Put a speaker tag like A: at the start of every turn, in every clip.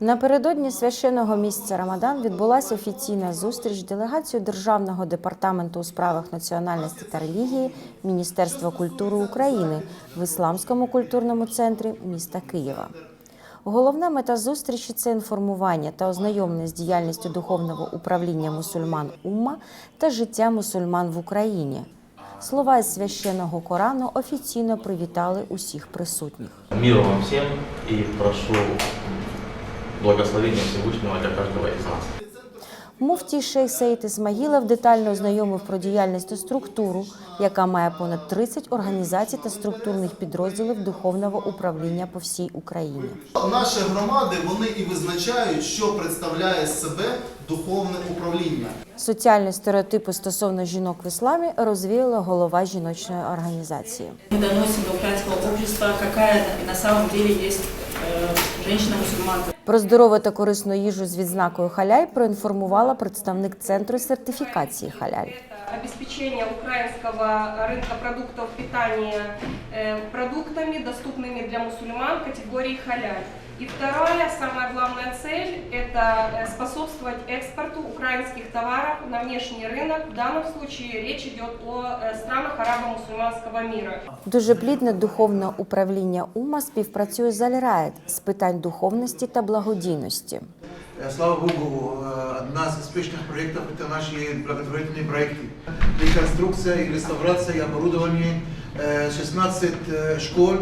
A: Напередодні священного місяця Рамадан відбулася офіційна зустріч делегацією Державного департаменту у справах національності та релігії Міністерства культури України в Ісламському культурному центрі міста Києва. Головна мета зустрічі це інформування та ознайомлення з діяльністю духовного управління мусульман Умма та життя мусульман в Україні. Слова із священного Корану офіційно привітали усіх присутніх.
B: Мира вам всем и прошу благословения Всевышнего для каждого из нас.
A: Муфтій шейх Саїд Ісмаїлов детально ознайомив про діяльність та структуру, яка має понад 30 організацій та структурних підрозділів духовного управління по всій Україні.
C: Наші громади вони і визначають, що представляє себе духовне управління.
A: Соціальні стереотипи стосовно жінок в ісламі розвіяла голова жіночної організації.
D: Мы доносим до украинского общества, какая на самом деле есть э, женщина-мусульманка.
A: Про здорову та корисну їжу з відзнакою халяль проінформувала представник центру сертифікації халяль.
E: обеспечение украинского рынка продуктов питания э, продуктами, доступными для мусульман категории халяль. И вторая, самая главная цель – это э, способствовать экспорту украинских товаров на внешний рынок. В данном случае речь идет о э, странах арабо-мусульманского мира.
A: Дуже плідне духовне управління УМА співпрацює з Альраєт з питань духовності та благодійності.
F: Э, Слава Богу, э, одна из успешных проектов – это наши благотворительные проекты. Реконструкция и реставрация и оборудование э, 16 э, школ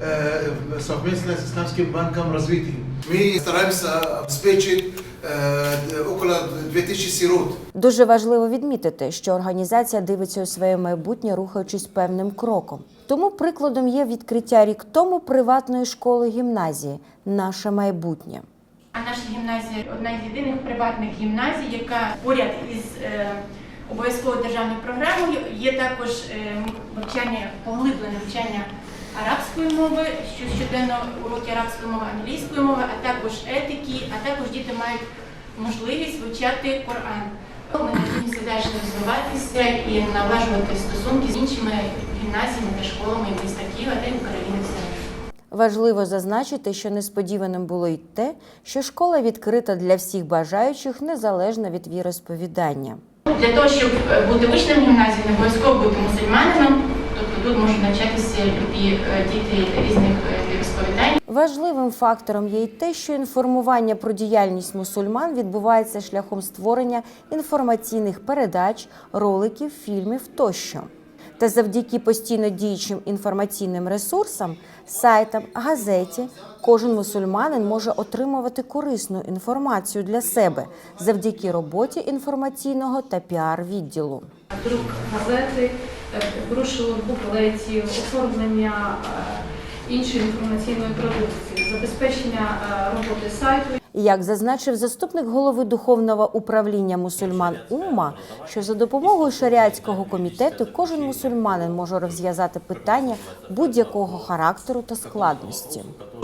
F: э, совместно с Исламским банком развития. Мы стараемся обеспечить э, около 2000 сирот.
A: Дуже важливо відмітити, що організація дивиться у своє майбутнє, рухаючись певним кроком. Тому прикладом є відкриття рік тому приватної школи гімназії Наше майбутнє.
G: А наша гімназія одна з єдиних приватних гімназій, яка поряд із е, обов'язковою державною програмою є також е, навчання, поглиблене навчання арабської мови, що щоденно уроки арабської мови, англійської мови, а також етики, а також діти мають можливість вивчати Коран. Ми надіємося далі розвиватися і налажувати стосунки з іншими гімназіями та школами міста Києва та України.
A: Важливо зазначити, що несподіваним було й те, що школа відкрита для всіх бажаючих незалежно від віросповідання.
G: Для того, щоб е, бути учнем гімназії, не обов'язково бути мусульманином, тобто тут можуть навчатися любі е, діти різних е, віросповідань.
A: Важливим фактором є й те, що інформування про діяльність мусульман відбувається шляхом створення інформаційних передач, роликів, фільмів тощо. Та завдяки постійно діючим інформаційним ресурсам, сайтам, газеті, кожен мусульманин може отримувати корисну інформацію для себе завдяки роботі інформаційного та піар-відділу.
H: друк газети, е, брушелок, буклетів, оформлення е, іншої інформаційної продукції, забезпечення е, роботи сайту.
A: І як зазначив заступник голови духовного управління мусульман Умма, що за допомогою шаріатського комітету кожен мусульманин може розв'язати питання будь-якого характеру та складності.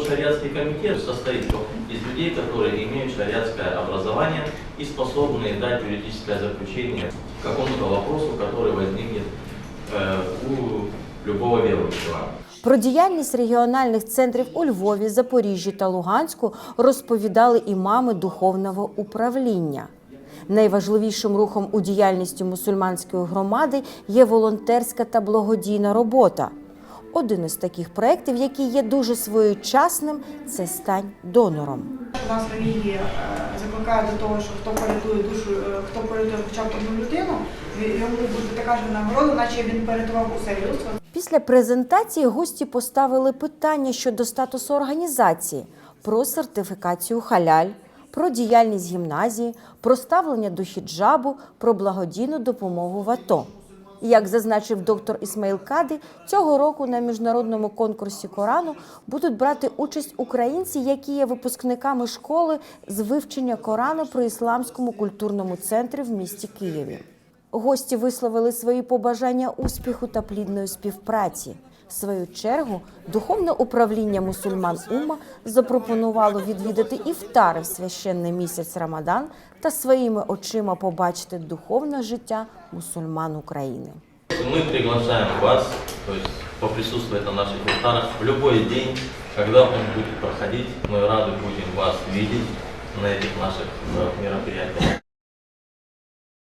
B: Шариатский комитет состоит из людей, которые имеют шариатское образование и способны дать юридическое заключение к какому-то вопросу, который возникнет э, у любого верующего.
A: Про діяльність регіональних центрів у Львові, Запоріжжі та Луганську розповідали імами духовного управління. Найважливішим рухом у діяльності мусульманської громади є волонтерська та благодійна робота. Один із таких проєктів, який є дуже своєчасним, це стань донором.
I: Нас релігія закликає до того, що хто порятує душу, е, хто порятує хоча б одну людину, йому буде така ж нагорода, наче він порятував усе людство.
A: Після презентації гості поставили питання щодо статусу організації, про сертифікацію халяль, про діяльність гімназії, про ставлення до хіджабу, про благодійну допомогу в АТО. Як зазначив доктор Ісмаїл Кади, цього року на міжнародному конкурсі Корану будуть брати участь українці, які є випускниками школи з вивчення Корану при ісламському культурному центрі в місті Києві. Гості висловили свої побажання успіху та плідної співпраці. В свою чергу духовне управління мусульман Ума запропонувало відвідати іфтари в священний місяць Рамадан та своїми очима побачити духовне життя мусульман України.
B: Мы приглашаем вас, то есть поприсутствовать на наших алтарах в любой день Когда он будет проходить, мы рады будем вас видеть на этих наших э, мероприятиях.